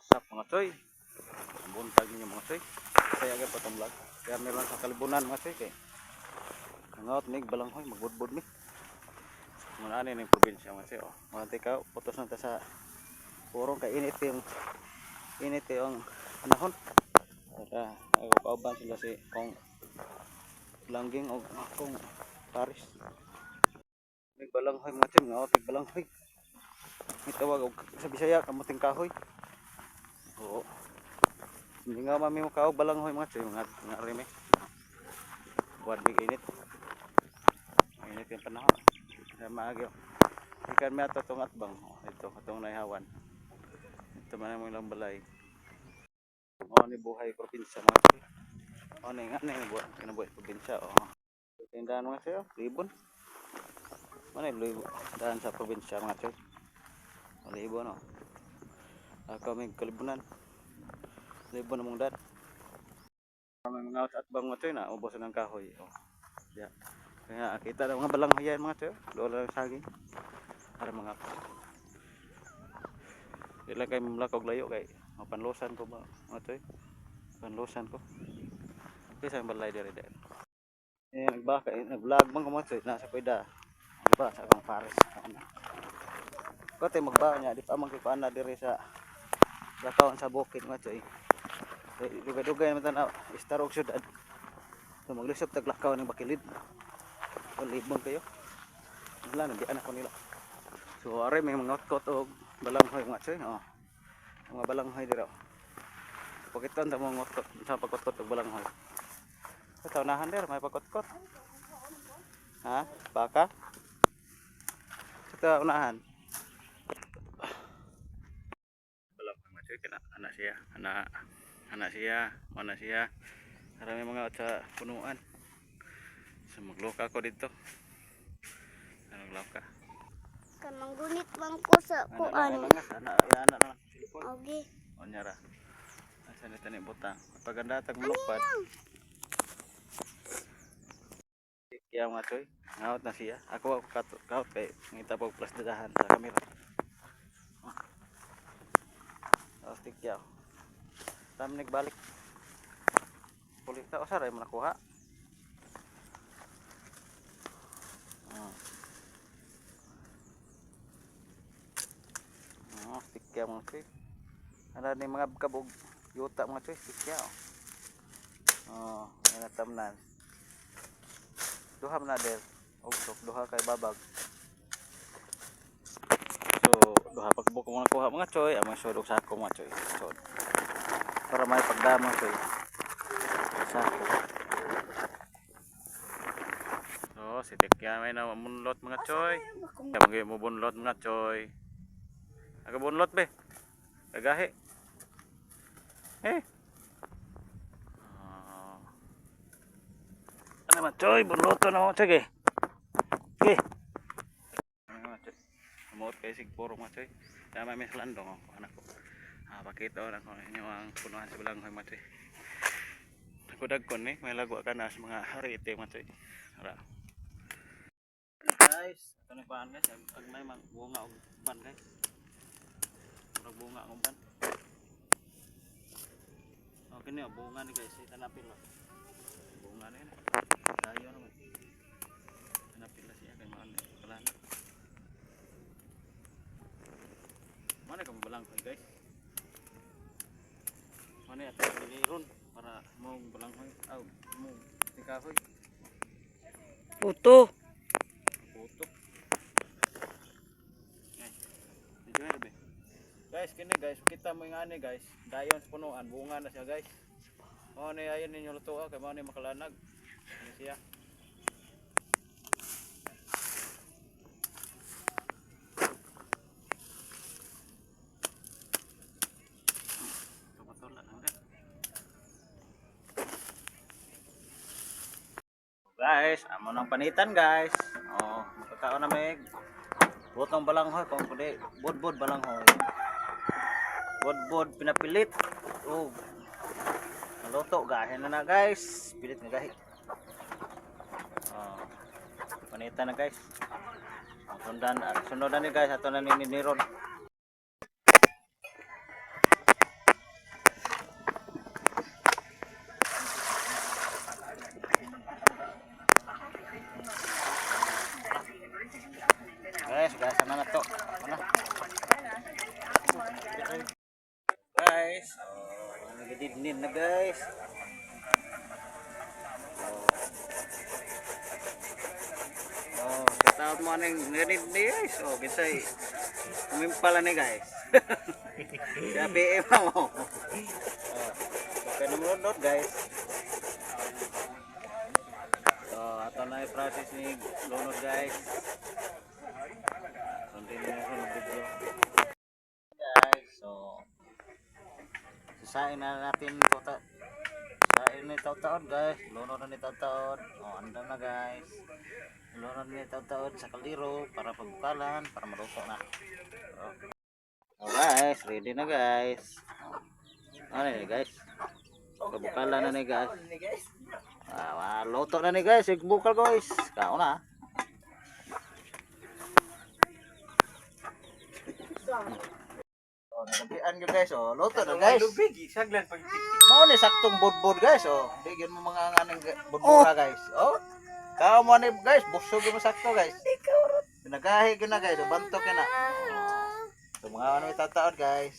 What's up mga choy? Buntag ninyo mga choy. Kaya agad pa itong vlog. Kaya meron sa kalibunan mga choy kay. Hangout mig balanghoy magbudbud mi. Muna ani ning probinsya mga choy. Oh. Mga tika putos na ta sa purong kay init yung init yung panahon. Para ay kauban sila si kong langging o kong Paris. Mig balanghoy mga choy, hangout mig balanghoy. May tawag og sa Bisaya kamuting kahoy. Oo. Hindi nga mami mo kaog balanghoy mga choy, mga mga rime. Buwan big init. Init yung panahon. Kaya maagyo. Ikan may ato itong atbang. Oh, ito, itong naihawan. Ito man ang ilang balay. O ni buhay probinsya mga choy. O ni nga ni buhay, kinabuhay probinsya. O. Tindahan mga choy, oh, libon. Ano yung libon? Dahan sa probinsya mga choy. Libo no. Ako may kalibunan. Libo na mong dad. May mga at bang mga choy na ubos ng kahoy. Oh. Ya. Kaya kita na mga balang hayan mga choy. Doon lang saging. Para mga Dila kay mamlakog layo kay mapanlosan ko ba mga choy. Panlosan ko. Kaya sa balay diri diri. Eh nagbaka eh, nag-vlog man ko mga choy nasa pweda. Diba sa akong pares. Ano. Kote magbaon niya, di pa man kay paana diri sa lakawon sa bukid nga choy. Dugay-dugay naman tanaw, istar og syudad. So maglisop tag lakaw ng bakilid. O libon kayo. Wala na di anak ko nila. So are may mga kot og balanghoy nga choy, oh. Mga balanghoy dira. Pakiton ta mga ngotkot sa pagkotkot og balanghoy. Sa tawnahan der may pagkotkot. Ha? Baka? Sa unahan. Balap mga choy kina anak siya, anak anak siya, mana siya. Marami mga sa punuan. So magloka ko dito. Ano magloka? Kan manggunit man ko sa Anak kuan. na lang, anak ya anak na lang. Telepon. Okay. O nyara. Asa ni tani butang. Paganda tag mulupad. Kaya mga choy, ngawat na siya. Ako ako kat- kaut kay ngita pa og plus dadahan sa kamera. Oh, stick yaw. Tam balik. Pulit ta usar ay nakuha. Oh. Oh, stick yaw mga choy. Ano ni mga kabog yuta mga choy, stick yaw. Oh, yan na tamnan. Duha na der. Ugtok, duha kay babag. Duha pagbuk ko mga kuha mga choy, amang sudok sa ako mga choy. So, para may pagdamo choy. Sa ako. So, si Tikya may na munlot mga choy. Kaya mga mo bunlot mga choy. Aga bunlot be. Gagahi. Eh. Ah. Ano naman, Choy? Bunloto na mo, Choy. Okay. Umuot kayo sigpuro mga Choy. Tama may landong ako, anak ko. Ah, pakita ko na kung inyo ang punuhan sa balanghoy mga Choy. Nakudag ko ni, may lagwa ka na sa mga harite mga. Tara. Guys, ito na paan guys. Pag may mga bunga o ban guys. Pag bunga o ban. Okay na, bunga ni guys. Itanapin mo. Bunga na yun. Tayo naman. Hanapin na siya kay. Mana ko guys? Mana at ron para mo balang ko. Aw, mo tikahoy. Puto. Puto. Guys, be. Guys, kini guys, kita mo yung ani guys. Dayon punuan, bunga na siya guys. Mao ni ayon ninyo luto ah, kay ni makalanag. Ano siya? Guys, amo nang panitan guys. Oh, makakaon na mig. Butong balanghoy kung pwede. Budbud balanghoy. Budbud pinapilit. Oh. Naluto gahin na na guys. Pilit nga gahi. Oh. Panitan na guys. Sundan, sundan ni guys ato na ni Niron. Gasa na na to. Ano? Guys, oh, nagididnin na guys. Oh, shout out mo ni guys. Oh, bisay. Umim pala ni guys. Sabi eh mo. Oh, baka numero guys. So, ato na yung process ni Lonod guys. Guys, so sasain na natin ito ta sasain na taon guys. Lunod na nito taon. O, andam na guys. Lunod na ito taon sa kaldero para pagbukalan, para maluto na. Oh guys, ready na guys. Ano na guys? Pagbukalan na ni guys. Ah, luto na ni guys, igbukal guys. Kao na. Oh, nagabian nyo guys, oh. Luto na guys. saglan pag Mao ni saktong budbud guys, oh. Di gyud mo mga nganing budbura guys. Oh. Kao mo ni guys, busog mo sakto guys. Pinagahi gyud na guys, oh, bantok na. So mga ano itataon guys.